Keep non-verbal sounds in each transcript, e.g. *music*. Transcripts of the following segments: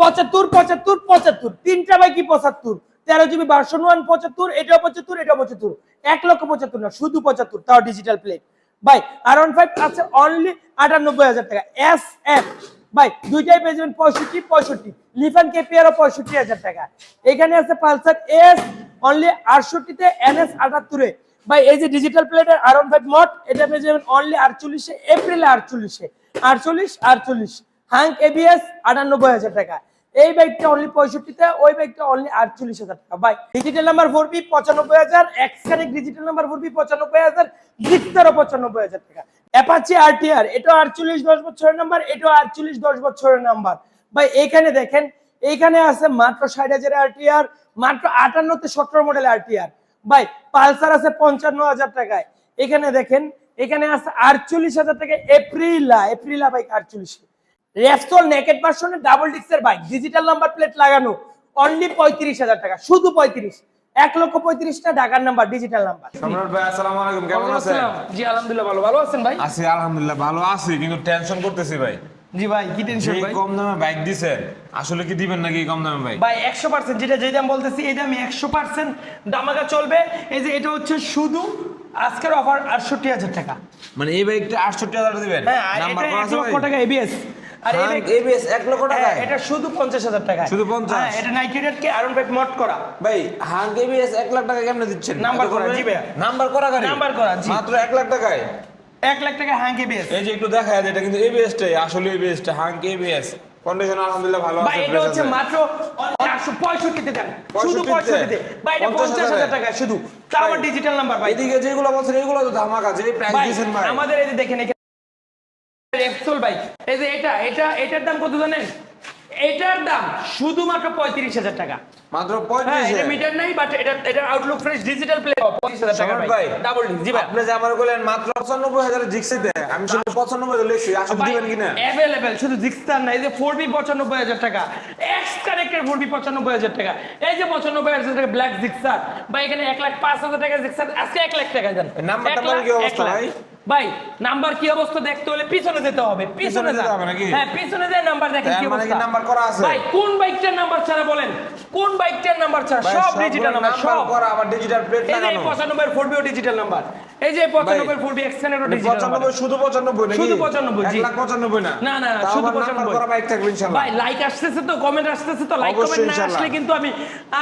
পঁচাত্তর পঁচাত্তর পঁচাত্তর। তিনটা বাই কি পঁচাত্তর? তেরো জিবি ভার্সন ওয়ান পঁচাত্তর, এটাও পঁচাত্তর এটাও পঁচাত্তর। এক লক্ষ পঁচাত্তর না, শুধু পঁচাত্তর, তাও ডিজিটাল প্লেট ভাই আর ওয়ান ফাইভ আছে অনলি আটানব্বই হাজার টাকা। এস এফ ভাই, দুইটাই পেয়ে যাবেন পঁয়ষট্টি পঁয়ষট্টি। লিফান কেপিআরও পঁয়ষট্টি হাজার টাকা। এখানে আছে পালসার এস অনলি আটষট্টিতে এনএস আটাত্তরে। ভাই, এই যে ডিজিটাল প্লেটের আর ওয়ান ফাইভ মড এটা পেয়ে যাবেন অনলি আটচল্লিশে এপ্রিলে আটচল্লিশে। আটচল্লিশ আটচল্লিশ। হাঙ্ক এবিএস আটানব্বই হাজার টাকা। এই বাইকটা অনলি পঁয়ষট্টিতে, ওই বাইকটা অনলি আটচল্লিশ হাজার টাকা। ভাই ডিজিটাল নাম্বার ফোর বি পঁচানব্বই হাজার এক্সকানিক ডিজিটাল নাম্বার ফোর বি পঁচানব্বই হাজার জিক্সারও পঁচানব্বই হাজার টাকা। অ্যাপাচি আরটিআর এটা আটচল্লিশ দশ বছরের নাম্বার এটাও আটচল্লিশ দশ বছরের নাম্বার ভাই এখানে দেখেন, এইখানে আছে মাত্র ষাট হাজার আরটিআর মাত্র আটান্নতে সতেরো মডেল আরটিআর ভাই, পালসার আছে পঞ্চান্ন হাজার টাকায়। এখানে দেখেন, এখানে আছে আটচল্লিশ হাজার টাকা এপ্রিলা এপ্রিলা বাইক আটচল্লিশে। রেফসল নেকেট ভার্সনে ডাবল ডিক্সের বাইক ডিজিটাল নাম্বার প্লেট লাগানো অনলি পঁয়ত্রিশ হাজার টাকা শুধু পঁয়ত্রিশ এক লক্ষ পঁয়ত্রিশটা ঢাকার নাম্বার ডিজিটাল নাম্বার সম্রাট ভাই আসসালামু আলাইকুম কেমন আছেন? জি আলহামদুলিল্লাহ ভালো। ভালো আছেন ভাই? আছি আলহামদুলিল্লাহ ভালো আছি কিন্তু টেনশন করতেছি ভাই। জি ভাই কি টেনশন ভাই? কম দামে বাইক দিছেন আসলে কি দিবেন নাকি কম দামে বাইক ভাই একশো পার্সেন্ট যেটা যে দাম বলতেছি এই দামে একশো পার্সেন্ট দামাকা চলবে। এই যে এটা হচ্ছে শুধু আজকের অফার আটষট্টি হাজার টাকা। মানে এই বাইকটা আটষট্টি হাজার দিবেন? হ্যাঁ নাম্বার লক্ষ টাকা এবিএস আর হ্যাঁ, এক লক্ষ হ্যাঁ, টাকায় এটা শুধু পঞ্চাশ হাজার টাকা শুধু 50? এটা বাইক মড করা। ভাই এবিএস লাখ টাকা কেমনে দিচ্ছেন? নাম্বার করা, জি ভাইয়া। নাম্বার করা গাড়ি? নাম্বার করা, জি। মাত্র লাখ টাকায়? এক লাখ টাকা হ্যাঁ এবিএস এই যে একটু দেখা যায় এটা কিন্তু এবিএস টাই আসলে এবিএস টা এবিএস কন্ডিশন আলহামদুলিল্লাহ ভালো ভাই আছে এটা হচ্ছে মাত্র আটশো পঁয়ষট্টিতে দেন। শুধু 65 পঁয়ষট্টিতে। ভাই এটা পঞ্চাশ পঞ্চাশ হাজার হাজারে। টাকা শুধু। তাও ডিজিটাল নাম্বার ভাই। এদিকে যেগুলো বলছেন এগুলো তো ধামাকা যে প্রাইস ভাই দিয়েছেন ভাই। আমাদের এই যে দেখেন রেপসোল বাইক এই যে এটা এটা, এটার দাম কত জানেন? এটার দাম শুধুমাত্র পঁয়ত্রিশ হাজার টাকা। মাত্র হ্যাঁ পঁয়ত্রিশ এটা মিটার নাই বাট এটা এটা আউটলুক ফ্রেশ ডিজিটাল প্লে পঁয়ত্রিশ হাজার টাকা ভাই। ডাবল জি ভাই আপনি যে আমার বললেন মাত্র পঁচানব্বই হাজার জিক্সে দেয় আমি শুধু পঁচানব্বই লিখছি আসলে দিবেন কিনা? অ্যাভেলেবেল শুধু জিক্সটার যে ফোর বি পঁচানব্বই হাজার টাকা এক্স কানেক্টেড ফোর বি পঁচানব্বই হাজার টাকা এই যে পঁচানব্বই হাজার টাকা ব্ল্যাক জিক্সার বা এখানে এক লাখ পাঁচ হাজার টাকা জিক্সার আজকে এক লাখ টাকা দেন। এই নাম্বার এক টাম্বার লাখ, কি অবস্থা ভাই? ভাই নাম্বার কি অবস্থা দেখতে হলে পিছনে যেতে হবে পিছনে যেতে হবে নাকি? হ্যাঁ পিছনে যায় নাম্বার দেখেন মানে কি অবস্থা। নাম্বার করা আছে? ভাই কোন বাইকটার নাম্বার ছাড়া বলেন? কোন বাইকটার নাম্বার সব ডিজিটাল নাম্বার সব। করা আবার ডিজিটাল প্লেট এই লাগানো। ফোর বিও ডিজিটাল নাম্বার এই যে পঁচানব্বই four B extended digital number পঁচানব্বই শুধু পঁচানব্বই নাকি? শুধু 95, এক জি। লাখ পঁচানব্বই না? না, না, শুধু 95 করা বাইক থাকবে ইনশাল্লাহ ভাই লাইক আসতেছে তো কমেন্ট আসতেছে তো লাইক কমেন্ট না আসলে কিন্তু আমি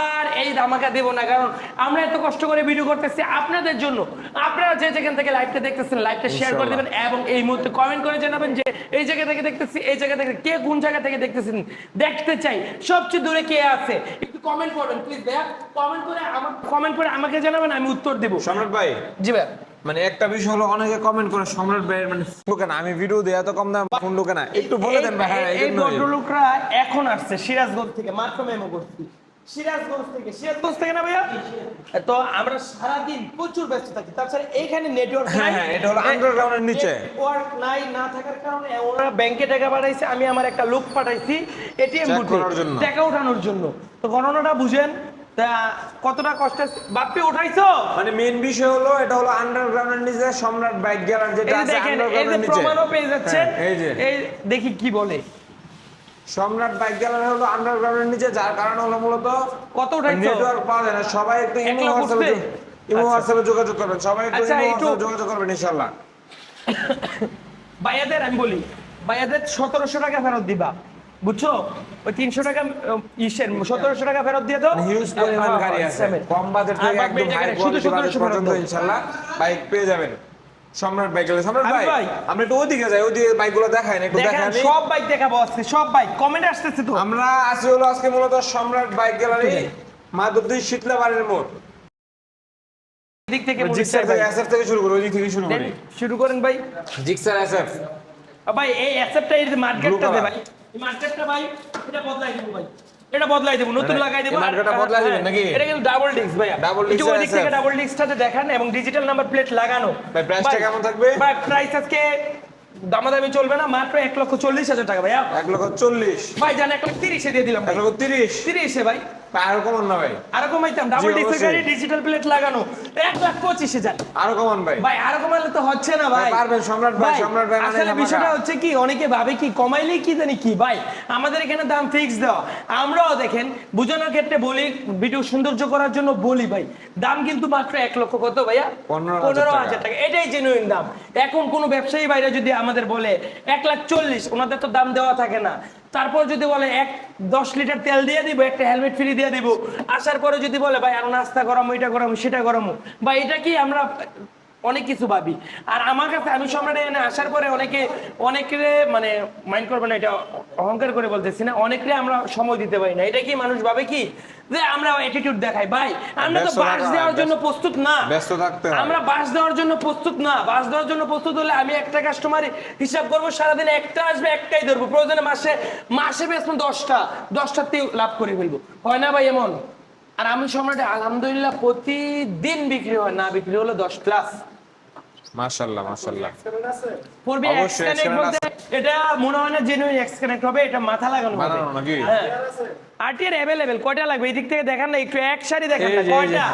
আর এই ধামাকা দেব না কারণ আমরা এত কষ্ট করে ভিডিও করতেছি আপনাদের জন্য। আপনারা যে যেখান থেকে লাইভটা দেখতেছেন লাইভটা শেয়ার করে। দিবেন এবং এই মুহূর্তে কমেন্ট করে জানাবেন যে এই জায়গা থেকে দেখতেছি এই জায়গা থেকে কে কোন জায়গা থেকে দেখতেছেন দেখতে চাই। সবচেয়ে দূরে কে আছে? একটু কমেন্ট করবেন প্লিজ ভাইয়া। কমেন্ট করে আমার কমেন্ট করে আমাকে জানাবেন আমি উত্তর দেব। সম্রাট ভাই জি ভাই মানে একটা বিষয় হলো অনেকে কমেন্ট করে সম্রাট ভাইয়ের মানে ফোন কেনা আমি ভিডিও দিই এত কম দাম ফোন ঢোকে না। একটু বলে দেন ভাই হ্যাঁ এই-। ভদ্রলোকরা এখন আসছে সিরাজগঞ্জ থেকে মাত্র মেমো করছি। সিরাজগঞ্জ থেকে সিরাজগঞ্জ থেকে না ভাইয়া? তো আমরা সারাদিন প্রচুর ব্যস্ত থাকি। তাছাড়া এইখানে নেটওয়ার্ক হ্যাঁ, হ্যাঁ, এটা হলো নিচে। নেটওয়ার্ক নাই না থাকার কারণে ওরা ব্যাংকে টাকা পাঠাইছে আমি আমার একটা লোক পাঠাইছি এটিএম বুথে টাকা ওঠানোর জন্য। তো ঘটনাটা বুঝেন তা কতটা কষ্ট বাপ্পি উঠাইছো? মানে মেন বিষয় হলো এটা হলো আন্ডারগ্রাউন্ডের নিচে সম্রাট বাইক গ্যালার যেটা আছে আন্ডারগ্রাউন্ডের নিচে। প্রমাণও পেয়ে হ্যাঁ, এই যে। এই দেখি কি বলে। সম্রাট বাইক গ্যালারি হলো আন্ডারগ্রাউন্ডের নিচে যার কারণ হলো মূলত কত উঠাইছো? নেটওয়ার্ক পাওয়া যায় না। সবাই একটু এক ইমো হোয়াটসঅ্যাপে ইমো। হোয়াটসঅ্যাপে যোগাযোগ করবেন। সবাই একটু আচ্ছা, ইমো হোয়াটসঅ্যাপে যোগাযোগ করবেন ইনশাআল্লাহ। *coughs* ভাইয়াদের আমি বলি ভাইয়াদের সতেরোশো টাকা ফেরত দিবা। বুঝছ? ওই তিনশো টাকা ইসের সতেরোশো টাকা ফেরত দিয়ে দাও। হিউজ মানে পরিমাণ হ্যাঁ, গাড়ি আছে। কম বাজেট থেকে একদম শুধু কোয়ালিটি বাজেট 1700 ফেরত পর্যন্ত দাও। ইনশাআল্লাহ বাইক পেয়ে যাবেন। সম্রাট বাইক গেলে সম্রাট ভাই ভাই। আমরা একটু ওইদিকে যাই ওইদিকে বাইকগুলো দেখাই না একটু দেখেন সব বাইক দেখাবো আজকে সব বাইক কমেন্ট আসতেছে তো। আমরা আছি হলো আজকে মূলত সম্রাট বাইক গ্যালারি মাধবদী শীতলা বাড়ির মোড়। দিক থেকে জিক্সার এসএফ থেকে শুরু করি ওই দিক থেকে শুরু করি। শুরু করেন ভাই। জিক্সার এসএফ ভাই এই মার্কেটটা দে ভাই। এই মার্কেটটা ভাই এটা বদলাই দেবো ভাই। এটা বদলাই দেবো নতুন মানে লাগাই দেবো। বদলাই দিবেন নাকি? এটা কিন্তু ডাবল ডিস্ক ওই দিক থেকে ডাবল ডিস্কটাতে দেখান এবং ডিজিটাল নাম্বার প্লেট লাগানো। ভাই, কেমন থাকবে? ভাই প্রাইস আজকে দামাদামি চলবে না মাত্র এক লক্ষ চল্লিশ হাজার টাকা ভাইয়া। এক লক্ষ চল্লিশ। ভাই জান এক লক্ষ তিরিশে দিয়ে দিলাম এক লক্ষ তিরিশ। তিরিশে ভাই ভাই, আরও কমান না ভাই। আরও কমাইতাম ডাবল। গাড়ি ডিজিটাল প্লেট লাগানো এক লাখ পঁচিশ হাজার। আরও কমান ভাই। ভাই আরও কমাইলে তো হচ্ছে না ভাই। পারবেন, সম্রাট ভাই, সম্রাট ভাই মানে আসলে বিষয়টা হচ্ছে কি অনেকে ভাবে কি কমাইলে কি জানি কি? ভাই আমাদের এখানে দাম ফিক্স দেওয়া। আমরাও দেখেন বোঝানোর ক্ষেত্রে বলি ভিডিও সৌন্দর্য করার জন্য বলি ভাই দাম কিন্তু মাত্র এক লক্ষ কত ভাইয়া? পনেরো হাজার টাকা। এটাই জেনুইন দাম। এখন কোন ব্যবসায়ী বাইরে যদি আমাদের বলে এক লাখ চল্লিশ ওনাদের তো দাম দেওয়া থাকে না। তারপর যদি বলে এক দশ লিটার তেল দিয়ে দিব, একটা হেলমেট ফ্রি দিয়ে দিব, আসার পরে যদি বলে, ভাই, আর নাস্তা গরম, ওইটা গরম, সেটা গরম। বা এটা কি আমরা অনেক কিছু ভাবি। আর আমার কাছে আমি সম্রাট এখানে আসার পরে অনেকে অনেকে মানে মাইন্ড করবে না এটা অহংকার করে বলতেছি না অনেকে আমরা সময় দিতে পারি না। এটা কি মানুষ ভাবে কি? যে আমরা অ্যাটিটিউড দেখাই। ভাই আমরা তো বাস দেওয়ার জন্য প্রস্তুত না। ব্যস্ত থাকতে আমরা বাস দেওয়ার জন্য প্রস্তুত না। বাস দেওয়ার জন্য প্রস্তুত হলে আমি একটা কাস্টমার হিসাব করব সারাদিন একটা আসবে একটাই ধরবো। প্রয়োজনে মাসে মাসে বেসবো দশটা দশটাতেই লাভ করে ফেলব। হয় না ভাই এমন? আর আমি সম্রাটে আলহামদুলিল্লাহ প্রতিদিন বিক্রি হয়। না বিক্রি হলো দশ প্লাস মাশাআল্লাহ মাশাআল্লাহ। বলতে এটা মনে হয় না জেনুইন এক্স কানেক্ট হবে এটা মাথা লাগানো হবে। বানানো নাকি? হ্যাঁ। আরটিআর অ্যাভেলেবেল কয়টা লাগবে? এই দিক থেকে দেখান না একটু এক সারি দেখান না কয়টা?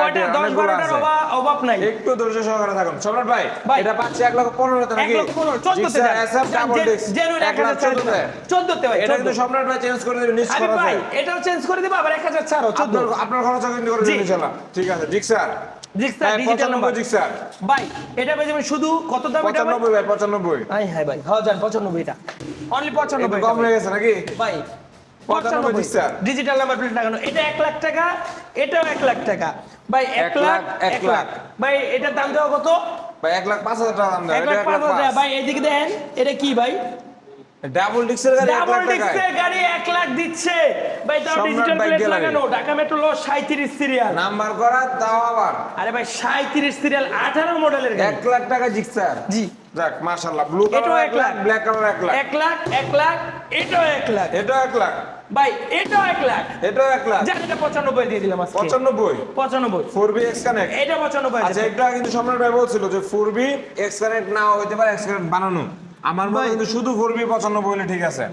কয়টা? 10 অনেকগুলো 12টার আছে। অভাব অভাব নাই। একটু ধৈর্য সহকারে থাকুন। সম্রাট ভাই। এটা পাচ্ছে এক লক্ষ পনেরো তে এক নাকি লক্ষ পনেরো, চোদ্দোতে Gixxer যান। SF যান, double জে- disc, জেনুইন এক লাখ চোদ্দোতে। চোদ্দোতে। ভাই, এটা কিন্তু সম্রাট ভাই চেঞ্জ করে দেবে নিজ আরে ভাই, এটাও চেঞ্জ করে দিবা আবার এক হাজার ছাড়ো চোদ্দ। আপনার আপনার খরচ কিন্তু করে। দেবেন ইনশাআল্লাহ। ঠিক আছে জিক্সার হ্যাঁ, ডিজিটাল নাম্বার জিক্সার ভাই এটা পেয়ে যাবেন শুধু কত দাম এটা ভাই পঁচানব্বই ভাই? পঁচানব্বই। আই হ্যাঁ ভাই হ্যাঁ পঁচানব্বই এটা। অনলি একটু পঁচানব্বই কম লেগেছে নাকি? ভাই। ডিজিটাল নাম্বার প্লেট লাগানো। এটা এক লাখ টাকা এটাও এক লাখ টাকা। ভাই এক লাখ এক লাখ। ভাই এটার দাম দেওয়া কত? ভাই এক লাখ পাঁচ হাজার টাকা দাম দেয় এক লাখ পাঁচ। হাজার। ভাই এদিকে দেন। এটা কি ভাই? ডাবল ডিক্সের গাড়ি এক ডাবল ডিস্কের গাড়ি এক লাখ দিচ্ছে। ভাই তাও ডিজিটাল প্লেট লাগানো ঢাকা মেট্রো ল সাঁত্রিশ সিরিয়াল নাম্বার করা তাও আবার। আরে ভাই সাঁত্রিশ সিরিয়াল আঠারো মডেলের গাড়ি। এক লাখ টাকা জিক্সার। জি। যাক মাশাআল্লাহ ব্লু কালার এক এক লাখ লাখ। ব্ল্যাক কালার এক লাখ। এক লাখ এক লাখ এটাও এক লাখ। এটাও এক লাখ। ভাই এটাও এক লাখ। এটাও এক লাখ। যাক এটা পঁচানব্বই দিয়ে দিলাম আজকে। পঁচানব্বই? পঁচানব্বই। ফোর বি এক্স কানেক্ট এটা পঁচানব্বই আচ্ছা একটু আগে কিন্তু সম্রাট ভাই বলছিল যে ফোর বি এক্স কানেক্ট না হইতে পারে এক্স কানেক্ট বানানো। আমার মনে হয় কিন্তু শুধু ফোর বি পঁচানব্বই হলে ঠিক আছে।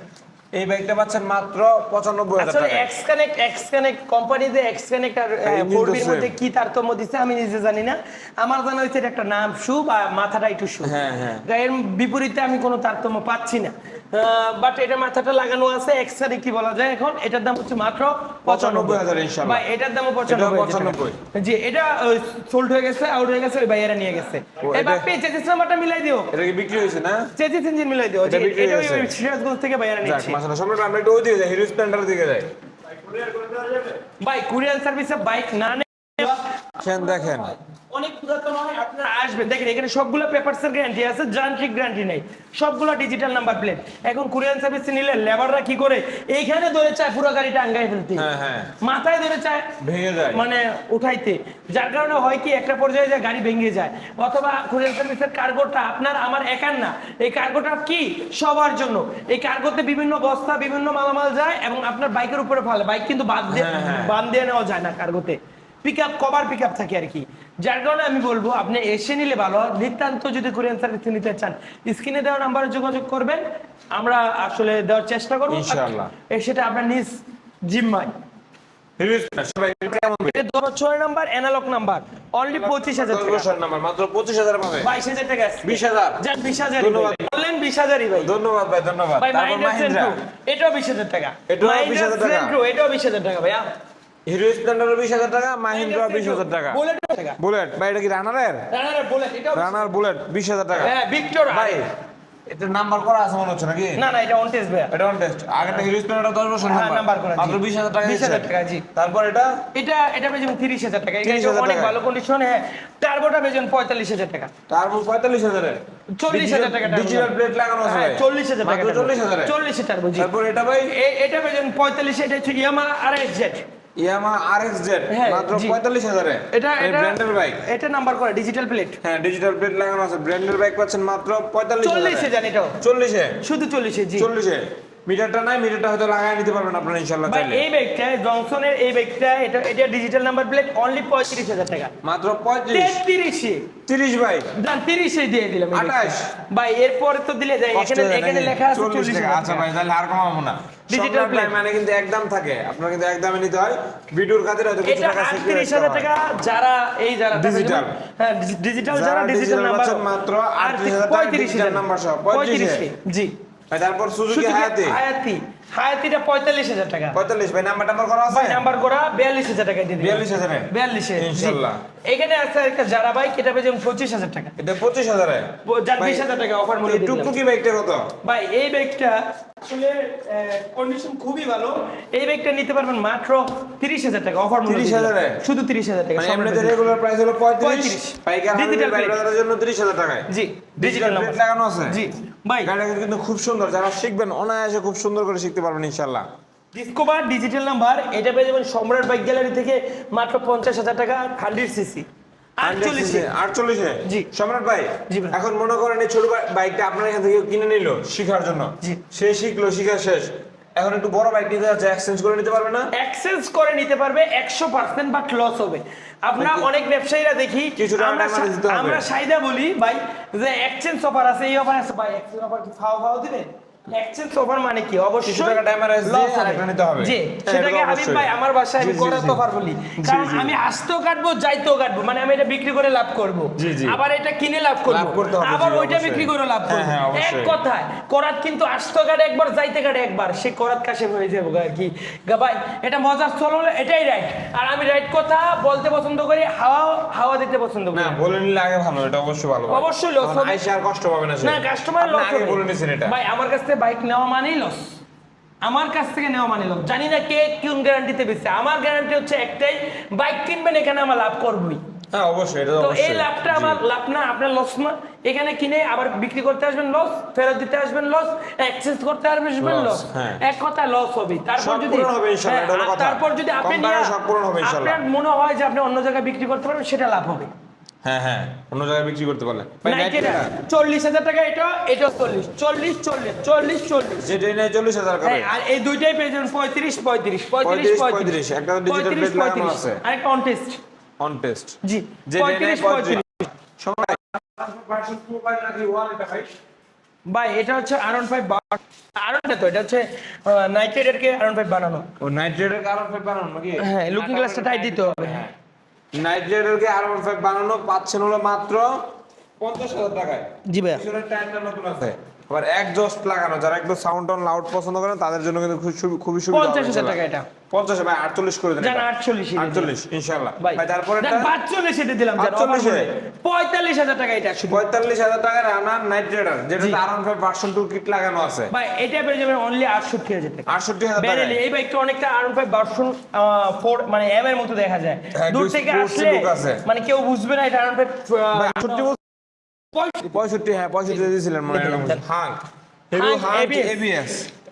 এই বাইকটা পাচ্ছেন মাত্র পঁচানব্বই হাজার আসলে এক্স কানেক্ট এক্স কানেক্ট কোম্পানিতে এক্স কানেক্ট আর এই ফোর কিন্তু বির same। মধ্যে কি তারতম্য দিচ্ছে আমি নিজে জানি না। আমার জানা এটা একটা নাম শু বা মাথাটা একটু শু হ্যাঁ, হ্যাঁ। এর বিপরীতে আমি কোনো তারতম্য পাচ্ছি না। বাট এটা মাথাটা লাগানো আছে এক্স কানেক্ট কি বলা যায় এখন এটার দাম হচ্ছে মাত্র পঁচানব্বই 95,000 ইনশাআল্লাহ। ভাই এটার দামও পঁচানব্বই 95 জি এটা সোল্ড হয়ে গেছে আউট হয়ে গেছে ওই ভাইয়েরা নিয়ে গেছে। এই বাপ্পি চেচিস নাম্বারটা মিলাই দিও। এটা কি বিক্রি হয়েছে না? চেচিস ইঞ্জিন মিলাই দিও। এটা বিক্রি হয়েছে। সিরাজগঞ্জ থেকে ভাইয়েরা যাক নিচ্ছে না, সম্রাট আমরা একটু ওইদিকে যাই হিরো স্প্লেন্ডারের দিকে যাই ভাই, কুরিয়ার সার্ভিসে বাইক না সেন দেখেন। অনেক পুরাতন হয় আপনারা আসবেন। দেখেন এখানে সবগুলো পেপারসের গ্যারান্টি আছে যান্ত্রিক গ্যারান্টি নেই। সবগুলো ডিজিটাল নাম্বার প্লেট এখন কুরিয়ান সার্ভিস নিলে লেবাররা কি করে? এইখানে ধরে চায় পুরো গাড়িটা ফেলতে। হ্যাঁ, হ্যাঁ। মাথায় ধরে চায় ভেঙে যায়। মানে উঠাইতে। যার কারণে হয় কি একটা পর্যায়ে যায় গাড়ি ভেঙে যায়। অথবা কুরিয়ার সার্ভিসের কার্গোটা আপনার আমার একার না। এই কার্গোটা কি? সবার জন্য। এই কার্গোতে বিভিন্ন বস্তা বিভিন্ন মালামাল যায় এবং আপনার বাইকের উপরে ফেলে। বাইক কিন্তু বাদ দিয়ে হ্যাঁ। বান দিয়ে নেওয়া যায় না কার্গোতে pick up cover pick up থাকে আর কি। যার কারণে আমি বলব আপনি এসে নিলে ভালো হয়। নিতান্ত যদি কোরিয়ান সার্ভিস নিতে চান স্ক্রিনে দেওয়া নাম্বারে যোগাযোগ করবেন। আমরা আসলে দেওয়ার চেষ্টা করব। ইনশাআল্লাহ। সেটা আপনার নিজ জিম্মায়। নাম্বার অ্যানালগ নাম্বার অনলি পঁচিশ হাজার নাম্বার মাত্র পঁচিশ হাজার পাবে। বাইশ হাজার টাকা বিশ হাজার। বিশ হাজার। বললেন। বিশ হাজারই ভাই। ধন্যবাদ ভাই ধন্যবাদ। এটাও বিশ হাজার টাকা। এটাও 20,000 টাকা। এটাও বিশ হাজার টাকা ভাইয়া। হিরো স্প্লেন্ডার বিশ হাজার টাকা মাহিন্দ্রা বিশ হাজার টাকা। বুলেট বুলেট ভাই এটা কি রানারের রানারের বুলেট রানার বুলেট বিশ হাজার টাকা। হ্যাঁ ভিক্টর ভাই এটা নাম্বার করা আছে মনে হচ্ছে নাকি? না না এটা অন টেস্ট ভাইয়া। এটা অন টেস্ট আগেরটা হিরো স্প্লেন্ডার দশ বছর হ্যাঁ, নাম্বার নাম্বার করা, মাত্র বিশ হাজার টাকা 20,000 দিচ্ছেন। টাকা, জি। তারপর এটা? এটা এটা বেজন তিরিশ হাজার টাকা। এটা 30,000 অনেক ভালো কন্ডিশন হ্যাঁ। টার্বোটা বেজন পঁয়তাল্লিশ হাজার টাকা। তারপর পঁয়তাল্লিশ হাজারে 40,000 টাকা ডিজিটাল প্লেট লাগানো আছে হ্যাঁ ভাই। চল্লিশ হাজার টাকা মাত্র চল্লিশ হাজারে চল্লিশ হাজার বুঝি তারপর এটা ভাই? এটা বেজন পঁয়তাল্লিশ এটা হচ্ছে Yamaha R X Z Yamaha R X Z হ্যাঁ, মাত্র। পঁয়তাল্লিশ হাজারে। এটা ব্র্যান্ডের বাইক এটা নাম্বার করা ডিজিটাল প্লেট হ্যাঁ ডিজিটাল প্লেট লাগানো আছে। ব্র্যান্ডের বাইক পাচ্ছেন মাত্র পঁয়তাল্লিশ চল্লিশে জানি এটাও। চল্লিশে? শুধু চল্লিশে জি। চল্লিশে? মিটারটা নাই মিটারটা হয়তো লাগাই নিতে পারবেন আপনারা ইনশাল্লাহ ভাই চাইলে। এই ব্যাগটা জনসনের এই ব্যাগটা এটা এটা ডিজিটাল নাম্বার প্লেট অনলি পঁয়ত্রিশ হাজার টাকা। মাত্র পঁয়ত্রিশ। তেত্রিশে। তিরিশ ভাই। যান তিরিশে দিয়ে দিলাম 28 ভাই এরপরে তো দিলে যায় এখানে এখানে লেখা আছে 40 টাকা। আচ্ছা ভাই তাহলে আর কমাবো না। Digital plate। মানে কিন্তু একদম থাকে। আপনার কিন্তু একদমে নিতে হয়। ভিডিওর খাতির হয়তো কিছু টাকা আটত্রিশ হাজার টাকা যারা এই যারা Digital। হ্যাঁ ডিজিটাল যারা ডিজিটাল নাম্বার মাত্র 38,000 টাকা number সহ। 35 জি। তারপর সুজুকি হায়াতি। হায়াতি। হায়াতিটা পঁয়তাল্লিশ হাজার টাকা। পঁয়তাল্লিশ ভাই নাম্বার আমার করা আছে? ভাই নাম্বার করা বিয়াল্লিশ হাজার টাকা দিয়ে। 42,000 এ? বিয়াল্লিশে। ইনশাল্লাহ। এখানে আছে একটা যারা বাইক এটা পেয়ে যাবেন পঁচিশ হাজার টাকা। এটা পঁচিশ হাজারে? যার বিশ হাজার টাকা অফার মূল্য টুকটুকি বাইকটা কত? ভাই এই ব্যাগটা আসলে কন্ডিশন খুবই ভালো। এই ব্যাগটা নিতে পারবেন মাত্র তিরিশ হাজার টাকা। অফার মূল্য 30,000 দিয়ে এ? দিলাম। শুধু তিরিশ হাজার টাকা মানে এমনিতে রেগুলার প্রাইস হলো 35 পাইকার Digital হাবিবের জন্য তিরিশ হাজার টাকায়। জি ডিজিটাল ডিজিটাল প্লেট লাগানো আছে? জি ভাই। গাড়িটা কিন্তু খুব সুন্দর যারা শিখবেন অনায়াসে খুব সুন্দর করে শিখতে পারবেন ইনশাল্লাহ ডিসকভার ডিজিটাল নাম্বার এটা পেয়ে যাবেন সম্রাট বাইক গ্যালারি থেকে মাত্র পঞ্চাশ হাজার টাকা হান্ড্রেড সিসি আটচল্লিশে আটচল্লিশে জি। সম্রাট ভাই এখন মনে করেন এই ছোট বাইকটা আপনার এখান থেকে কিনে নিল শিখার জন্য। সে শিখলো শিখা শেষ। এখন একটু বড় বাইক নিতে যাচ্ছে এক্সচেঞ্জ করে নিতে পারবে না? এক্সচেঞ্জ করে নিতে পারবে একশো পার্সেন্ট বাট লস হবে। আমরা অনেক ব্যবসায়ীরা দেখি আমরা। আমরা সাইদা বলি ভাই যে এক্সচেঞ্জ অফার আছে এই অফার আছে ভাই এক্সচেঞ্জ অফার কি ফাও ফাও দিবে এক্সচেঞ্জ অফার মানে কি? অবশ্যই হবে। হবে। জি হ্যাঁ, সেটাকে হাবিব ভাই আমার বাসায় আমি করার। অফার বলি। কারণ আমি আসতেও কাটবো যাইতেও কাটবো। মানে আমি এটা বিক্রি করে লাভ করব। আবার এটা কিনে লাভ করব। হবে, আবার ওইটা বিক্রি করে লাভ হ্যাঁ, করব। হ্যাঁ, এক। কথায় করাত কিন্তু কাটে একবার যাইতে কাটে একবার। সে করাত কাছে হয়ে যাব আর কি। ভাই এটা মজার চল হলো এটাই রাইট আর আমি রাইট কথা বলতে পছন্দ করি হাওয়া হাওয়া দিতে পছন্দ করি। না বলে নিলে আগে ভালো এটা অবশ্যই ভালো অবশ্যই তখন হবে। আর কষ্ট পাবে না না কাস্টমার লস আগে বলে নিছেন এটা। ভাই আমার কাছ বাইক নেওয়া মানেই লস আমার কাছ থেকে নেওয়া মানে লস জানি না কে কোন গ্যারান্টিতে বেচছে আমার গ্যারান্টি হচ্ছে একটাই বাইক কিনবেন এখানে আমার লাভ করবই। হ্যাঁ অবশ্যই এটা তো এই লাভটা আমার লাভ না আপনার লস না। এখানে কিনে আবার বিক্রি করতে আসবেন লস ফেরত দিতে আসবেন লস এক্সচেঞ্জ করতে আসবেন লস হ্যাঁ। এক কথা লস হবে। তারপর যদি হ্যাঁ। তারপর যদি আপনি। আপনার মনে হয় যে আপনি অন্য জায়গায় বিক্রি করতে পারবেন সেটা লাভ হবে। হ্যাঁ হ্যাঁ অন্য জায়গায় বিক্রি করতে পারলে। চল্লিশ হাজার টাকা এটা এটা চল্লিশ চল্লিশ চল্লিশ চল্লিশ চল্লিশ। যেটা চল্লিশ হাজার করে। হ্যাঁ, আর এই দুইটাই পেয়ে যাবেন পঁয়ত্রিশ পঁয়ত্রিশ পঁয়ত্রিশ 35, পঁয়ত্রিশ। 35, একটা পঁয়ত্রিশ, লাগানো আছে। আরেকটা on test। অন টেস্ট জি যে পঁয়ত্রিশ পঁয়ত্রিশ। সময় ভাই এটা হচ্ছে আরন ফাইভ আরন তো এটা হচ্ছে নাইট্রেটের কে আরন ফাইভ বানানো। ও নাইট রাইডার কারণ ফাইভ বানানো নাকি? হ্যাঁ লুকিং গ্লাসটা টাইট দিতে হবে। হ্যাঁ। Knight Rider K R five বানানো পাচ্ছেন হলো মাত্র পঞ্চাশ হাজার টাকায়। জি ভাই টাইমটা নতুন আছে। আবার একজস্ট লাগানো যারা একটু সাউন্ড অন লাউড পছন্দ করেন তাদের জন্য কিন্তু খুবই সুবিধা পঞ্চাশ হাজার টাকা এটা। পঞ্চাশ ভাই আটচল্লিশ করে দেন আটচল্লিশ আটচল্লিশ ইনশাল্লাহ ভাই তারপরে পাঁচচল্লিশ এটা দিলাম পঁয়তাল্লিশ হাজার টাকা এটা পঁয়তাল্লিশ হাজার টাকার রানার নাইট রাইডার যেটা জি। R five version two kit লাগানো আছে। ভাই এটা পেয়ে যাবেন অনলি আটষট্টি হাজার টাকা। আটষট্টি হাজার টাকা এই বাইকটা অনেকটা R one five version four মানে এম এর মতো দেখা যায়। হ্যাঁ, দূর থেকে আসলে মানে কেউ বুঝবে না এটা আরন ফাইভ আটষট্টি পঁয়ষট্টি। হ্যাঁ পঁয়ষট্টি দিয়েছিলেন মনে হয়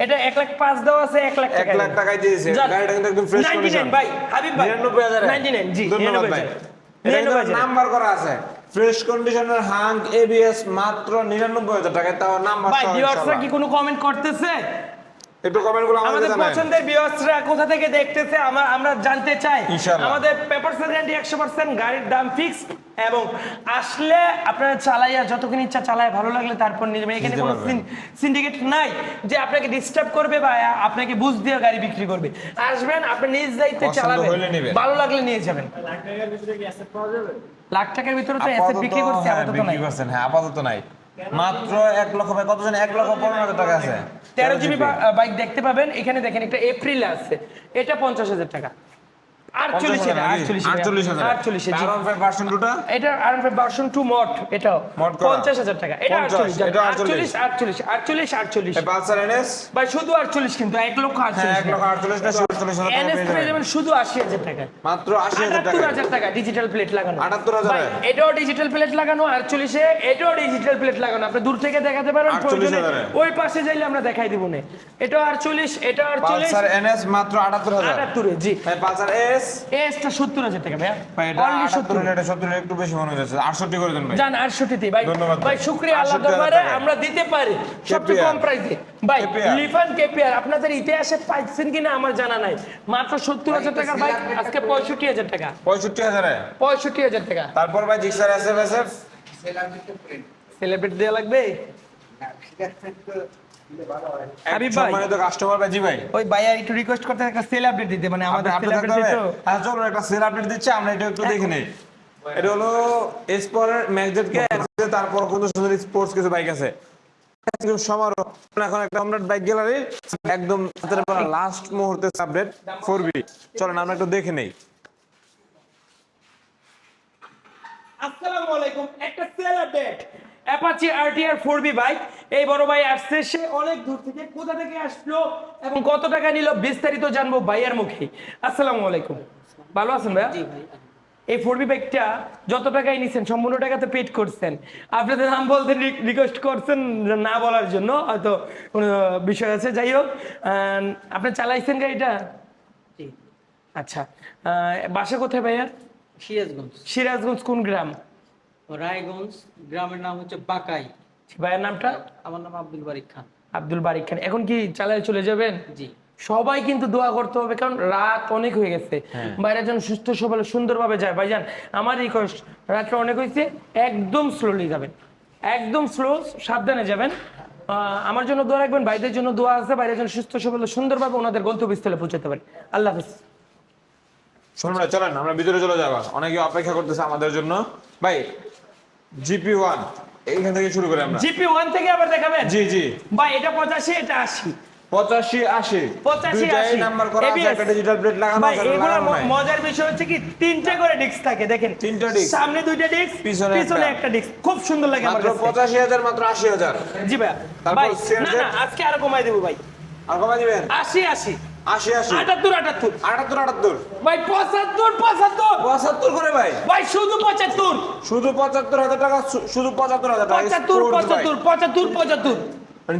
এটা এক লাখ পাঁচ দেওয়া আছে এক লাখ এক লাখ টাকায় দিয়েছে গাড়িটা কিন্তু একদম ফ্রেশ 99 কন্ডিশন ভাই হাবিব ভাই 99000 99 জি ধন্যবাদ ভাই। হাজার। এটা 99 হাজার। নাম্বার করা আছে। ফ্রেশ কন্ডিশনের হাঙ্ক এবিএস মাত্র 99000 টাকায় তাও নাম্বার ভাই ভিউয়ার্সরা কি কোনো কমেন্ট করতেছে? একটু কমেন্টগুলো আমাদের আমাদের পছন্দের ভিউয়ার্সরা কোথা থেকে দেখতেছে আমরা আমরা জানতে চাই। আমাদের পেপার গ্যারান্টি একশো পার্সেন্ট গাড়ির দাম ফিক্সড এবং আসলে আপনারা চালাইয়া যতক্ষণ ইচ্ছা চালায় ভালো লাগলে তারপর নিয়ে যাবেন। এখানে কোনো সিন্ডিকেট নাই যে আপনাকে ডিস্টার্ব করবে বা আপনাকে বুঝ দিয়ে গাড়ি বিক্রি করবে। আসবেন আপনি নিজ দায়িত্বে চালাবেন। ভালো লাগলে নিয়ে যাবেন। লাখ টাকার ভিতরে তো অ্যাসেট বিক্রি করছি আপাতত নাই। হ্যাঁ আপাতত নাই। মাত্র এক লক্ষ কত জন? এক লক্ষ পনেরো হাজার টাকা আছে। তেরো জিবি বাইক দেখতে পাবেন। এখানে দেখেন একটা এপ্রিল আছে। এটা পঞ্চাশ হাজার টাকা। শুধু আটচল্লিশ কিন্তু এক লক্ষ হ্যাঁ আটচল্লিশ এক লক্ষ আটচল্লিশ না সাতচল্লিশ হাজার টাকা এনএস পেয়ে পেয়ে যাবেন। যাবেন শুধু আশি হাজার টাকা। মাত্র আশি হাজার টাকা। ডিজিটাল প্লেট লাগানো। 78,000 ভাই, এটাও ডিজিটাল প্লেট লাগানো আটচল্লিশে এটাও ডিজিটাল প্লেট লাগানো। আপনি দূর থেকে দেখাতে পারেন 48,000 প্রয়োজনে। এ। ওই পাশে যাইলে আমরা দেখাই দিব না। এটাও আটচল্লিশ এটা আটচল্লিশ। মাত্র আটাত্তর হাজার। আটাত্তরে জি। ভাই পালসার এস এসটা সত্তর হাজার টাকা ভাইয়া। ভাই এটা অনলি 78 সত্তর। হলে এটা 70 একটু বেশি মনে হচ্ছে 68 করে দেন ভাই। জান আটষট্টি ভাই ভাই। ভাই। শুক্রিয়া আল্লাহ দরবারে আমরা দিতে পারি। সবচেয়ে কম প্রাইসে ভাই লিফান কেপিআর আপনাদের ইতিহাসে পাইছেন কিনা আমার জানা নাই। মাত্র সত্তর হাজার টাকার বাইক আজকে পঁয়ষট্টি হাজার টাকা। 65000 এ পঁয়ষট্টি হাজার টাকা। তারপর ভাই জিক্সার সেলিব্রেট দেওয়া লাগবে? হাবিব ভাই। সম্মানিত কাস্টমার ভাই জি ভাই। ওই ভাইয়া একটু রিকোয়েস্ট করতে একটা সেল আপডেট দিতে মানে আমাদের সেল আপডেট দিতে আচ্ছা চলো একটা সেল আপডেট দিচ্ছে আমরা এটা একটু দেখে নেই। এটা হলো এসপরের ম্যাগজেট কে তারপর কত সুন্দর স্পোর্টস কিছু বাইক আছে। একদম সমারোহ। এখন একটা আমরা বাইক গ্যালারি একদম লাস্ট মুহূর্তে আপডেট 4B চলেন আমরা একটু দেখে নেই। আসসালামু আলাইকুম একটা sale update Apache RTR 4B bike এই বড় ভাই আসছে সে অনেক দূর থেকে কোথা থেকে আসলো এবং কত টাকা নিল বিস্তারিত জানব ভাইয়ের মুখে। আসসালামু আলাইকুম। ভালো আছেন ভাইয়া? এই 4B বাইকটা যত টাকায় নিছেন সম্পূর্ণ টাকাতে পেড করছেন। আপনাদের নাম বলতে রিকোয়েস্ট করছেন না বলার জন্য হয়তো কোনো বিষয় আছে। যাই হোক আপনি চালাইছেন গাড়িটা? আচ্ছা আহ, বাসা কোথায় ভাইয়া? সিরাজগঞ্জ। সিরাজগঞ্জ কোন গ্রাম? রায়গঞ্জ গ্রামের নাম হচ্ছে বাকাই। ভাইয়ের নামটা? আমার নাম আব্দুল বারিক খান। আব্দুল বারিক খান। এখন কি চালায় চলে যাবেন? জি। সবাই কিন্তু দোয়া করতে হবে কারণ রাত অনেক হয়ে গেছে। বাইরে যেন সুস্থ সবল সুন্দরভাবে যায়। ভাইজান আমার রিকোয়েস্ট রাত্রে অনেক হয়েছে একদম স্লোলি যাবেন। একদম স্লো সাবধানে যাবেন। আহ, আমার জন্য দোয়া রাখবেন ভাইদের জন্য দোয়া আছে বাইরে যেন সুস্থ সবল সুন্দরভাবে ওনাদের গন্তব্যস্থলে পৌঁছাতে পারেন আল্লাহ হাফিজ। শুনুন ভাই চলেন আমরা ভিতরে চলে যাব। অনেকে অপেক্ষা করতেছে আমাদের জন্য। ভাই জিপি ওয়ান এইখান থেকে শুরু করি আমরা। জিপি ওয়ান থেকে আবার দেখাবেন? জি জি। ভাই এটা পঁচাশি এটা আশি। পঁচাশি আশি। পঁচাশি আশি। নাম্বার করা আছে একটা ডিজিটাল প্লেট লাগানো আছে নাই। মজার বিষয় হচ্ছে কি তিনটা করে ডিস্ক থাকে দেখেন। তিনটা disc। সামনে দুইটা ডিস্ক পিছনে একটা। ডিস্ক খুব সুন্দর লাগে আমার মাত্র কাছে। পঁচাশি হাজার মাত্র আশি হাজার। জি ভাই। তারপর ভাই না না আজকে আরও কমাই দেবো ভাই। আর কমা দিবেন? আশি আশি। আশি আশি আটাত্তর আটাত্তর। আটাত্তর আটাত্তর। ভাই পঁচাত্তর পঁচাত্তর। পঁচাত্তর করে ভাই। ভাই শুধু পঁচাত্তর। শুধু পঁচাত্তর হাজার টাকা শুধু পঁচাত্তর হাজার টাকা। পঁচাত্তর পঁচাত্তর পঁচাত্তর পঁচাত্তর।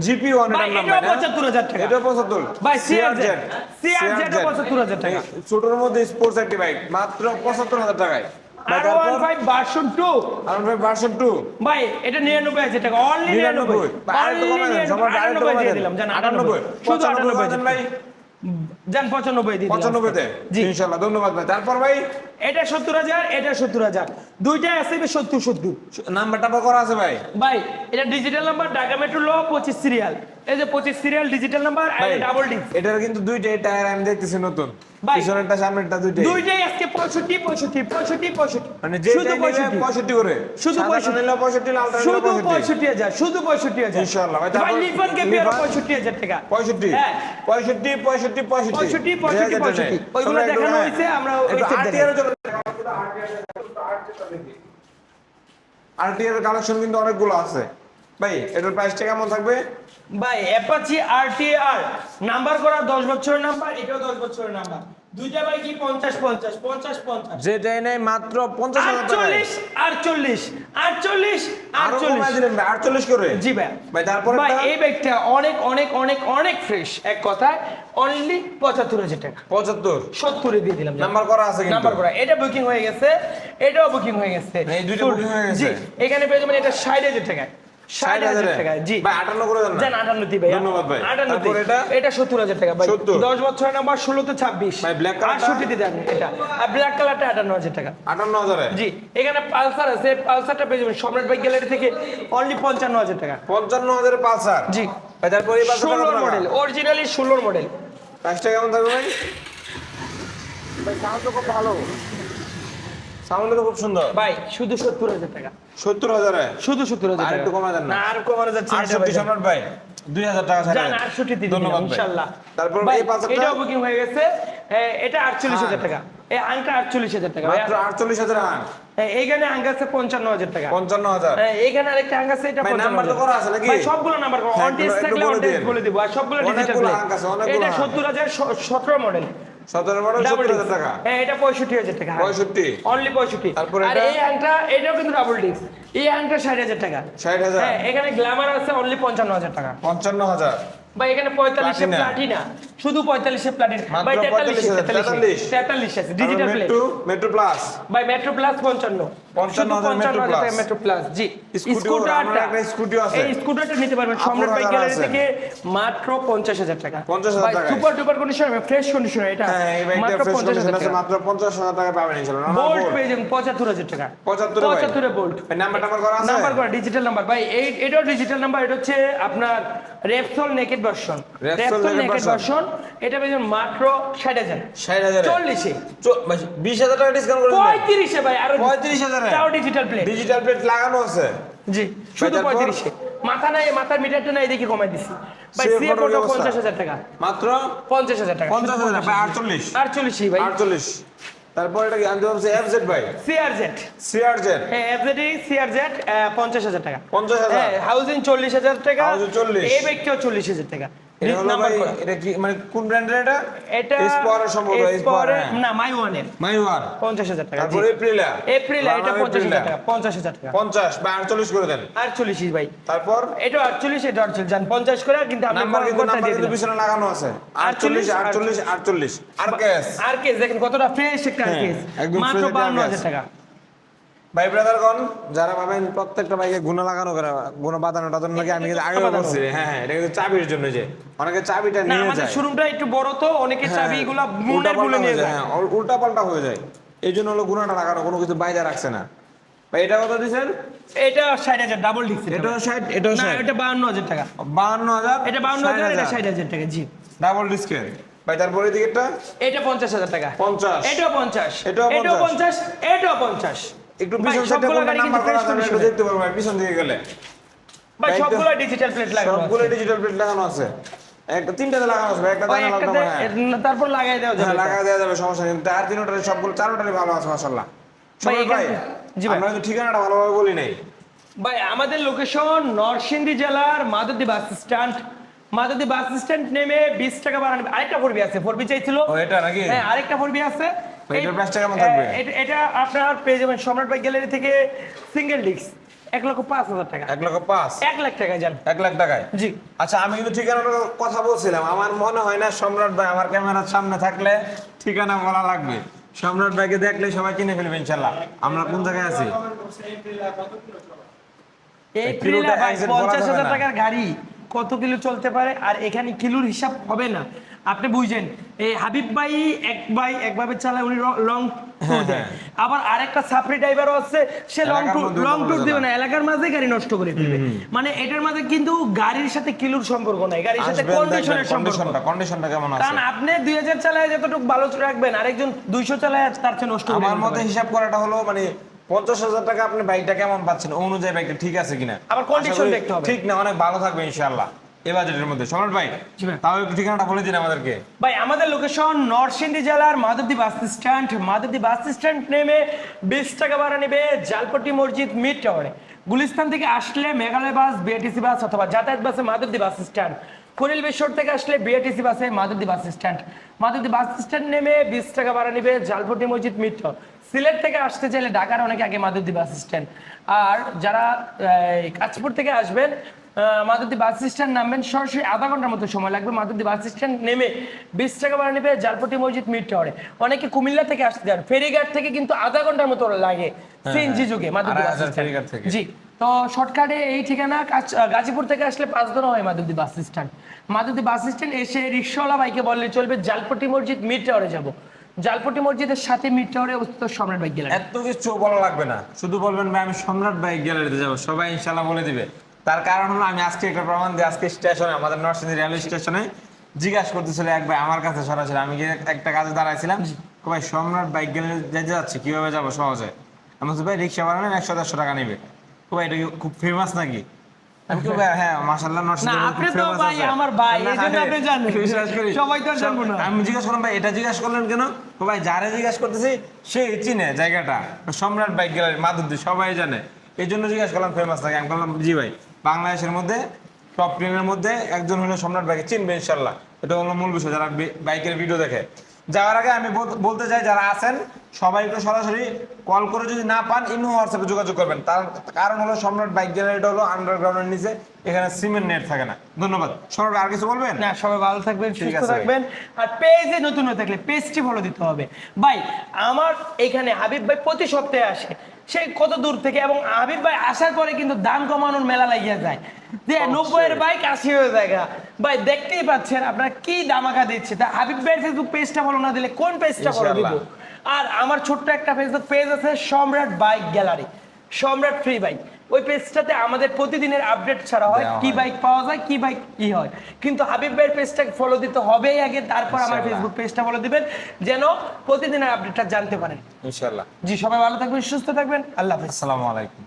জিপি ওয়ান ভাই, পঁচাত্তর হাজার টাকা। এটাও পঁচাত্তর। ভাই সিআরজেড সিআরজেড পঁচাত্তর হাজার টাকা। ছোটর মধ্যে স্পোর্টস একটি বাইক মাত্র পঁচাত্তর হাজার টাকায়। ভাই, R one five version two. আর ভাই ভার্সন টু। ভাই এটা নিরানব্বই হাজার টাকা অনলি নিরানব্বই। আটানব্বই। দিলাম জান শুধু আটানব্বই ভাই। জান পঁচানব্বই দিন পঁচানব্বইতে? জি। ইনশাল্লাহ ধন্যবাদ ভাই। তারপর ভাই এটা সত্তর হাজার এটা সত্তর হাজার। দুইটাই আছে সত্তর সত্তর। নাম্বার টাম্বার করা আছে ভাই? ভাই এটা ডিজিটাল নাম্বার ঢাকা মেট্রো ল পঁচিশ সিরিয়াল এই যে পঁচিশ serial digital number double D এটার কিন্তু দুইটাই টায়ার আমি দেখতেছি নতুন। পিছনেরটা সামনেরটা দুইটাই। দুইটাই আজকে পঁয়ষট্টি পঁয়ষট্টি পঁয়ষট্টি পঁয়ষট্টি। মানে যে শুধু পঁয়ষট্টি। পঁয়ষট্টি করে। শুধু সাদাটা পঁয়ষট্টি। নিলেও পঁয়ষট্টি লালটা নিলেও শুধু ইনশাআল্লাহ ভাই, ভাই তারপর লিফান কে? হাজার টাকা। পঁয়ষট্টি। হ্যাঁ। পঁয়ষট্টি পঁয়ষট্টি পঁয়ষট্টি। পঁয়ষট্টি, পঁয়ষট্টি, যে যেটা পঁয়ষট্টি। নেয়। ওইগুলো দেখানো হ্যাঁ, হয়েছে, আমরা ওই একটু set RTR দেখাই। চলে আরটিআর কালেকশন কিন্তু অনেকগুলো আছে। ভাই এটার প্রাইসটা কেমন থাকবে? ভাই অ্যাপাচি আরটিআর নাম্বার করা 10 বছরের নাম্বার এটাও 10 বছরের নাম্বার। দুইটা ভাই কি 50 50 50 50 যেটাই নেই মাত্র পঞ্চাশ হাজার টাকা 48 48 48 আরও কমাই 48 দিলেন ভাই আটচল্লিশ করে? জি ভাই। ভাই তারপরে ভাই এই ব্যাগটা অনেক অনেক অনেক অনেক ফ্রেশ এক কথায় অনলি 75000 টাকা। পঁচাত্তর? 70 এ দিয়ে দিলাম। নাম্বার করা আছে কিন্তু। নাম্বার করা। এটা বুকিং হয়ে গেছে এটাও বুকিং হয়ে গেছে। এই দুইটা booking হয়ে গেছে? জি এখানে পেয়ে যাবেন এটা 60000 টাকা 60000 টাকা জি। আটান্ন করে দেন না। জান 58 দি ভাই। ধন্যবাদ ভাই। 58 তারপর এটা? এটা 70000 টাকা ভাই। 70 10 বছরের নাম্বার 16 তে 26 ভাই, black color টা? 68 দি দেন এটা। আর ব্ল্যাক কালারটা 58000 টাকা। আটান্ন হাজারে? জি। এখানে পালসার আছে পালসারটা পেয়ে যাবেন সম্রাট বাইক গ্যালারি থেকে অনলি 55000 টাকা। পঞ্চান্ন হাজারে পালসার? জি। তারপরে এই পালসারটা কত 16 টাকা? মডেল অরিজিনালি 16 মডেল প্রাইসটা কেমন থাকবে ভাই? ভাই সাউন্ড খুব ভালো। সাউন্ড তো খুব সুন্দর। ভাই শুধু 70000 টাকা। শুধু 70000 টাকা। আর একটু দেন না। আর কমানো যাচ্ছে না এটা। সম্রাট ভাই দুই হাজার টাকা ছাড়া জান 68 দিয়ে ধন্যবাদ ইনশাআল্লাহ তারপর এই এটাও বুকিং হয়ে গেছে। এটা 48000 টাকা। এই আংটা 48000 টাকা মাত্র আটচল্লিশ হাজার আন এইখানে আং আছে 55000 টাকা। পঞ্চান্ন হাজার। এইখানে আরেকটা আং আছে এটা 55,000 নাম্বার তো করা আছে নাকি? ভাই সবগুলো নাম্বার করা। হ্যাঁ, অন থাকলে বলে অন টেস্ট বলে দিব আর সবগুলো ডিজিটাল এটা আঙ্ক। 70000 17 মডেল সতেরো মডেল ডাবল হাজার টাকা। হ্যাঁ এটা 65000 টাকা। পঁয়ষট্টি। অনলি 65 তারপর আর এই আংটা এটাও কিন্তু ডাবল ডিস্ক এই আংটা 60000 টাকা। ষাট হাজার। হ্যাঁ এখানে গ্ল্যামার আছে অনলি 55000 টাকা। পঞ্চান্ন হাজার। ভাই এখানে 45 Platina। প্লাটিনা শুধু পঁয়তাল্লিশে মাত্র ভাই তেতাল্লিশে 45,000, তেতাল্লিশ। তেতাল্লিশ। আছে digital plate metro metro plus ভাই মেট্রো প্লাস পঞ্চান্ন। 55,000 মেট্রো প্লাস জি। scooter আছে। এই স্কুটারটা নিতে পারবেন সম্রাট বাইক 18,000 গ্যালারি থেকে মাত্র পঞ্চাশ হাজার টাকা। 50,000 ভাই টাকায়। Super duper condition fresh condition এটা। হ্যাঁ মাত্র ফ্রেশ পঞ্চাশ কন্ডিশন হাজার আছে টাকা। মাত্র 50000 টাকা পাবেন ইনশাআল্লাহ বোল্ট পেয়ে যাবেন টাকা। 75 ভাই। পঁচাত্তরে বোল্ট নাম্বার নাম্বার করা আছে? নাম্বার করা ডিজিটাল নাম্বার ভাই এই এটাও ডিজিটাল নাম্বার এটা হচ্ছে আপনার Repsol naked version Repsol naked version এটা পেয়ে যাবেন মাত্র ষাট হাজার। 60000 চল্লিশে। বিশ হাজার টাকা ডিসকাউন্ট করে পঁয়ত্রিশে ভাই আরও 35,000 এ? তাও ডিজিটাল প্লেট ডিজিটাল প্লেট লাগানো আছে। জি শুধু পঁয়ত্রিশে। মাথা নাই মাথার মিটারটা নাই দেখি কমাই দিছি ভাই সিএ ফটো পঞ্চাশ হাজার টাকা। মাত্র? পঞ্চাশ হাজার টাকা পঞ্চাশ হাজার ভাই আটচল্লিশ। আটচল্লিশই ভাই। আটচল্লিশ। তারপর এটা কি আমি ভাবছি এফ জেড ভাই? সিআরজেড সিআর জেড হ্যাঁ এফজেড সিআরজেড পঞ্চাশ হাজার টাকা। পঞ্চাশ হাজার। হ্যাঁ হাউজিং চল্লিশ হাজার টাকা। Housing 40 এই ব্যক্তিও চল্লিশ হাজার টাকা। এটা হলো ভাই এটা কি মানে কোন ব্র্যান্ডের এটা? এটা এসপরের সম্ভবত এসপরের- এসপরের না মাই ওয়ানের মাইওয়ার পঞ্চাশ হাজার টাকা তারপর এপ্রিলা এপ্রিল এটা পঞ্চাশ হাজার টাকা পঞ্চাশ হাজার টাকা। পঞ্চাশ বা আটচল্লিশ করে দেন। আটচল্লিশ ভাই। তারপর? এটা আটচল্লিশ এটা আটচল্লিশ যান পঞ্চাশ করে কিন্তু আপনি নাম্বার কিন্তু নাম্বার কিন্তু পিছনে লাগানো আছে। আটচল্লিশ 48, আটচল্লিশ আটচল্লিশ। আর কেস আর কেস দেখেন কতটা ফ্রেশ একটা হ্যাঁ, কেস মাত্র। হাজার টাকা। ভাই ব্রাদারগণ যারা ভাবেন প্রত্যেকটা বাইকে গুণা লাগানো করে গুণা টাধানো লাগে আমি আগে বলছি। হ্যাঁ হ্যাঁ এটা কিন্তু চাবির জন্য যে। অনেকে চাবিটা নিয়ে আমাদের যায়। শোরুমটা একটু বড় তো অনেকে হ্যাঁ, মুন্ডেরগুলো নিয়ে যায়। হ্যাঁ উল্টা পাল্টা হয়ে যায়। এই জন্য হলো গুণাটা লাগানো কোনো কিছু বাইরে রাখছে না। ভাই এটা কত দিচ্ছেন? এটা ষাট হাজার ডাবল ডিক্স এটাও ষাট এটাও না এটা বাহান্ন হাজার টাকা। বাহান্ন হাজার এটা বাহান্ন হাজার এটা ষাট হাজার টাকা জি। ডাবল ডিস্কের ভাই তারপরে দিকেরটা? এটা পঞ্চাশ হাজার টাকা। পঞ্চাশ। এটাও পঞ্চাশ। এটাও এটাও 50 পঞ্চাশ এটাও পঞ্চাশ। একটু পিছন সাইডে গাড়ি নাম্বার করা fresh যাবে। একটু দেখতে পারব ভাই, পিছন দিকে গেলে। ভাই সবগুলো ডিজিটাল প্লেট লাগানো সবগুলো ডিজিটাল প্লেট লাগানো আছে। একটা তিনটাতে লাগানো আছে ভাই, একটা জানা একটাতে হ্যাঁ। তারপর লাগাই দেওয়া হ্যাঁ যাবে লাগা দেওয়া যাবে সমস্যা নেই। তিনটারে সবগুলো ভালো আছে মাশাআল্লাহ। ভাই, ভাই জি ভাই। আমরা কিন্তু ঠিকানাটা ভালোভাবে বলি নাই। ভাই আমাদের লোকেশন নরসিংদী জেলার মাদুদি বাস স্ট্যান্ড। মাদুদি বাস স্ট্যান্ড নেমে বিশ টাকা বাড়ানো আরেকটা ফোরবি আছে ফোরবি চাইছিল। ও এটা নাকি? হ্যাঁ আরেকটা ফোরবি আছে। এটার এই- কেমন থাকবে? এটা- এটা আপনার পেয়ে যাবেন সম্রাট বাইক গ্যালারি থেকে সিঙ্গেল ডিস্ক এক লক্ষ পাঁচ হাজার টাকা। এক লক্ষ পাঁচ? এক লাখ টাকা যান। এক লাখ টাকায়? জি। আচ্ছা আমি কিন্তু ঠিকানার কথা বলছিলাম। আমার মনে হয় না সম্রাট ভাই আমার ক্যামেরার সামনে থাকলে ঠিকানা বলা লাগবে। সম্রাট ভাইকে দেখলে সবাই কিনে ফেলবে ইনশাল্লাহ। আমরা কোন জায়গায় আছি? এই পঞ্চাশ হাজার টাকার গাড়ি। কত কিলো চলতে পারে? আর এখানে কিলোর হিসাব হবে না। আপনি বুঝছেন এই হাবিব ভাই এক ভাই একভাবে চালায় উনি লং ট্যুর দেয়। আবার আরেকটা সাফরি ড্রাইভারও আছে সে লং ট্যুর লং ট্যুর দিবে না এলাকার মাঝে গাড়ি নষ্ট করে ফেলবে মানে এটার মাঝে কিন্তু গাড়ির সাথে কিলোর সম্পর্ক নাই গাড়ির সাথে কন্ডিশনের সম্পর্ক। কন্ডিশনটা কেমন আছে? কারণ আপনি দুই হাজার চালায় যতটুকু ভালো রাখবেন আরেকজন দুইশো চালায় তার চেয়ে নষ্ট করে আমার মতে হিসাব করাটা হলো মানে পঞ্চাশ হাজার টাকা আপনি বাইকটা কেমন পাচ্ছেন অনুযায়ী বাইকটা ঠিক আছে কিনা? আবার কন্ডিশন দেখতে হবে। ঠিক না অনেক ভালো থাকবে ইনশাআল্লাহ। এ বাজেটের মধ্যে। সম্রাট ভাই তাও একটু ঠিকানাটা বলে দিন আমাদেরকে। ভাই আমাদের লোকেশন নরসিংদী জেলার Madhabdi bus stand Madhabdi bus stand নেমে বিশ টাকা ভাড়া নেবে জালপট্টি মসজিদ মিড টাওয়ারে গুলিস্তান থেকে আসলে মেঘালয় বাস বিআরটিসি বাস অথবা যাতায়াত বাসে মাধবদী বাস স্ট্যান্ড কুড়িল বেশর থেকে আসলে বিআরটিসি বাসে Madhabdi bus stand Madhabdi bus stand নেমে বিশ টাকা ভাড়া নেবে জালপট্টি মসজিদ মিড টাওয়ার সিলেট থেকে আসতে চাইলে ঢাকার অনেক আগে মাধবদী বাস স্ট্যান্ড আর যারা এই, কাঁচপুর থেকে আসবেন মাধবদী বাস স্ট্যান্ড নামবেন সরাসরি আধা ঘণ্টার মতো সময় লাগবে। মাধবদী বাস স্ট্যান্ড নেমে বিশ টাকা ভাড়া নেবে জালপটি মসজিদ মিড টাওয়ারে। অনেকে কুমিল্লা থেকে আসতে যান ফেরিঘাট থেকে কিন্তু আধা ঘণ্টার মতো লাগে সিএনজি যুগে মাধবদী বাস স্ট্যান্ড। থেকে। জি তো শর্টকাটে এই ঠিকানা গাজীপুর থেকে আসলে পাঁচ দিন হয় Madhabdi bus stand. Madhabdi bus stand এসে রিক্সাওয়ালা বাইকে বললে চলবে জালপটি মসজিদ মিড টাওয়ারে যাব। জালপটি মসজিদের সাথে মিড টাওয়ারে অবস্থিত সম্রাট বাইক গ্যালারি। এত কিছু বলা লাগবে না। শুধু বলবেন ভাই আমি সম্রাট বাইক গ্যালারিতে যাব। সবাই ইনশাল্লাহ বলে দিবে। তার কারণ হলো আমি আজকে একটা প্রমাণ দিই আজকে স্টেশনে আমাদের নরসিংদী রেলওয়ে স্টেশনে জিজ্ঞাসা করতেছিল এক ভাই আমার কাছে সরাসরি। আমি গিয়ে একটা কাজে দাঁড়াইছিলাম ভাই সম্রাট বাইক গ্যালারি যেতে যাচ্ছে কীভাবে যাব সহজে? আমি বলছি ভাই রিক্সা বানালেন একশো দেড়শো টাকা নেবে। ভাই এটা কি খুব ফেমাস নাকি? আমি কি ভাই হ্যাঁ মাশাল্লাহ নরসিংদী না, খুব আপনি তো ভাই আমার ভাই, না, এই জন্য আরে, আপনি জানেন। বিশ্বাস করি। সবাই তো জানব না। আমি জিজ্ঞাসা করলাম ভাই এটা জিজ্ঞাসা করলেন কেন? তো ভাই যারে জিজ্ঞাসা করতেছি সে চিনে জায়গাটা। সম্রাট বাইক গ্যালারি মাধুরী সবাই জানে। এই জন্য জিজ্ঞাসা করলাম ফেমাস থাকে আমি বললাম জি ভাই। বাংলাদেশের মধ্যে টপ টেনের মধ্যে একজন হলো সম্রাট বাইকে চিনবে ইনশাল্লাহ। এটা হলো মূল বিষয় যারা বাইকের ভিডিও দেখে। যাওয়ার আগে আমি বল- বলতে চাই যারা আছেন সবাই একটু সরাসরি কল করে যদি না পান ইমো হোয়াটসঅ্যাপে যোগাযোগ করবেন। তার কারণ হলো সম্রাট বাইক গ্যালারিটা হলো আন্ডারগ্রাউন্ডের নিচে এখানে সিমেন্ট নেট থাকে না। ধন্যবাদ। সম্রাট আর কিছু বলবেন? না সবাই ভালো থাকবেন সুস্থ থাকবেন। আর পেজে নতুন হয়ে থাকলে পেজটি ফলো দিতে হবে। ভাই আমার এখানে হাবিব ভাই প্রতি সপ্তাহে আসে। সেই কত দূর থেকে এবং আবির ভাই আসার পরে কিন্তু দাম কমানোর মেলা লাগিয়ে যায়। যে নব্বইয়ের বাইক আশি হয়ে যায়গা ভাই দেখতেই পাচ্ছেন আপনারা কি দামাকা দিচ্ছে। তা হাবিব ভাইয়ের ফেসবুক পেজটা ফলো না দিলে কোন পেজটা ফলো দিব? আর আমার ছোট্ট একটা ফেসবুক পেজ আছে Samrat bike gallery Samrat free bike ওই পেজটাতে আমাদের প্রতিদিনের আপডেট ছাড়া হয় কি বাইক পাওয়া যায় কি বাইক কি হয়। কিন্তু হাবিব ভাইয়ের পেজটা ফলো দিতে হবেই আগে তারপর আমার ফেসবুক পেজটা ফলো দিবেন যেন প্রতিদিনের আপডেটটা জানতে পারেন। ইনশাল্লাহ জি সবাই ভালো থাকবেন সুস্থ থাকবেন আল্লাহ হাফেজ। আসসালামু আলাইকুম।